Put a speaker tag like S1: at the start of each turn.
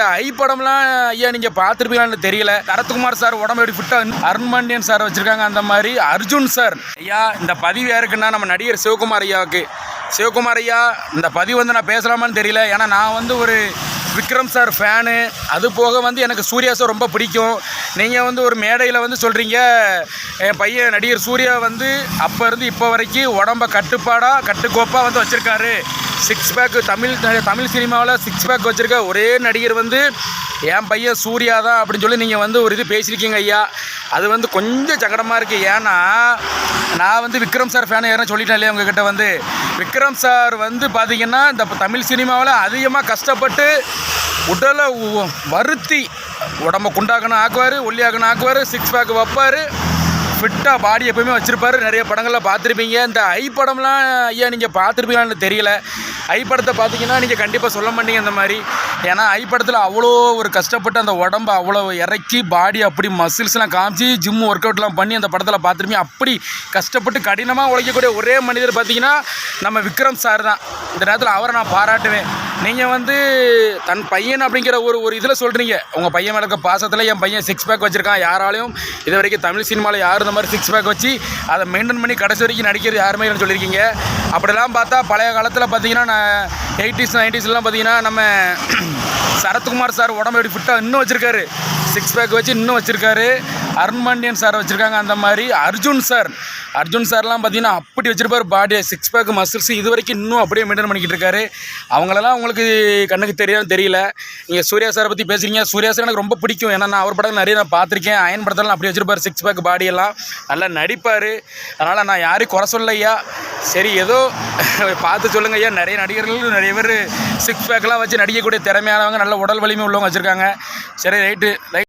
S1: இந்த ஐ படம்லாம் ஐயா நீங்கள் பார்த்துருப்பீங்களான்னு தெரியல. சரத்குமார் சார் உடம்பு எப்படி ஃபிட்டாக அருண்மண்டியன் சார் வச்சுருக்காங்க அந்த மாதிரி. அர்ஜுன் சார். ஐயா இந்த பதிவு யாருக்குன்னா நம்ம நடிகர் சிவகுமார் ஐயாவுக்கு. சிவகுமார் ஐயா இந்த பதிவு வந்து நான் பேசலாமான்னு தெரியல. ஏன்னா நான் வந்து ஒரு விக்ரம் சார் ஃபேனு அது போக வந்து எனக்கு சூர்யா சார் ரொம்ப பிடிக்கும். நீங்கள் வந்து ஒரு மேடையில் வந்து சொல்கிறீங்க என் பையன் நடிகர் சூர்யா வந்து அப்போ இருந்து இப்போ வரைக்கும் உடம்ப கட்டுப்பாடாக கட்டுக்கோப்பாக வந்து வச்சுருக்காரு. சிக்ஸ் பேக் தமிழ் தமிழ் சினிமாவில் சிக்ஸ் பேக் வச்சுருக்க ஒரே நடிகர் வந்து என் பையன் சூர்யா தான் அப்படின்னு சொல்லி நீங்கள் வந்து ஒரு இது பேசியிருக்கீங்க ஐயா. அது வந்து கொஞ்சம் சங்கடமாக இருக்குது ஏன்னா நான் வந்து விக்ரம் சார் ஃபேன் யாரும் சொல்லிட்டேன் இல்லையா உங்ககிட்ட வந்து? விக்ரம் சார் வந்து பார்த்திங்கன்னா இந்த தமிழ் சினிமாவில் அதிகமாக கஷ்டப்பட்டு உடலை வருத்தி உடம்ப குண்டாக்கணும் ஆக்குவார் ஒல்லியாக்கணும் ஆக்குவார் சிக்ஸ் பேக் வைப்பார். ஃபிட்டாக பாடி எப்பவுமே வச்சுருப்பாரு. நிறைய படங்களில் பார்த்துருப்பீங்க. இந்த ஐ படம்லாம் ஐயா நீங்கள் பார்த்துருப்பீங்களான்னு தெரியல. ஐ படத்தை பார்த்தீங்கன்னா நீங்கள் கண்டிப்பாக சொல்ல மாட்டீங்க இந்த மாதிரி. ஏன்னா ஐ படத்தில் அவ்வளோ ஒரு கஷ்டப்பட்டு அந்த உடம்ப அவ்வளோ இறக்கி பாடி அப்படி மசில்ஸ்லாம் காமிச்சு ஜிம் ஒர்க் அவுட்லாம் பண்ணி அந்த படத்தில் பார்த்துருப்பீங்க. அப்படி கஷ்டப்பட்டு கடினமாக உழைக்கக்கூடிய ஒரே மனிதர் பார்த்தீங்கன்னா நம்ம விக்ரம் சார் தான். இந்த நேரத்தில் அவரை நான் பாராட்டுவேன். நீங்கள் வந்து தன் பையன் அப்படிங்கிற ஒரு ஒரு இதில் சொல்கிறீங்க உங்கள் பையன் மேலே இருக்க பாசத்தில் என் பையன் சிக்ஸ் பேக் வச்சுருக்கான். யாராலையும் இது வரைக்கும் தமிழ் சினிமாவில் யாரும் இந்த மாதிரி சிக்ஸ் பேக் வச்சு அதை மெயின்டைன் பண்ணி கடைசி வரைக்கும் நடிக்கிறது யாருமே இல்லைன்னு சொல்லியிருக்கீங்க. அப்படிலாம் பார்த்தா பழைய காலத்தில் பார்த்தீங்கன்னா நான் எயிட்டிஸ் நைன்டிஸ்லாம் பார்த்தீங்கன்னா நம்ம சரத்குமார் சார் உடம்பு எப்படி ஃபிட்டாக இன்னும் வச்சுருக்காரு. சிக்ஸ் பேக் வச்சு இன்னும் வச்சுருக்காரு. அருண்மண்டியன் சார் வச்சுருக்காங்க அந்த மாதிரி. அர்ஜுன் சார். அர்ஜுன் சார்லாம் பார்த்தீங்கன்னா அப்படி வச்சுருப்பார். பாடியை சிக்ஸ் பேக் மசில்ஸ் இது வரைக்கும் இன்னும் அப்படியே மெயின்டைன் பண்ணிக்கிட்டு இருக்காரு. அவங்களெல்லாம் உங்களுக்கு கண்ணுக்கு தெரியும் தெரியல. நீங்கள் சூர்யா சாரை பற்றி பேசுகிறீங்க சூர்யா சார் எனக்கு ரொம்ப பிடிக்கும். ஏன்னா நான் அவர் படம் நிறைய நான் பார்த்துருக்கேன். அயன் படத்தெல்லாம் அப்படி வச்சுருப்பார். சிக்ஸ் பேக் பாடியெல்லாம் நல்லா நடிப்பார். அதனால் நான் யாரையும் குறை சொல்லலையா சரி ஏதோ பார்த்து சொல்லுங்க ஐயா. நிறைய நடிகர்கள் நிறைய பேர் சிக்ஸ் பேக்கெலாம் வச்சு நடிக்கக்கூடிய திறமையானவங்க நல்ல உடல் வலிமை உள்ளவங்க வச்சுருக்காங்க. சரி ரைட்டு. ரைட்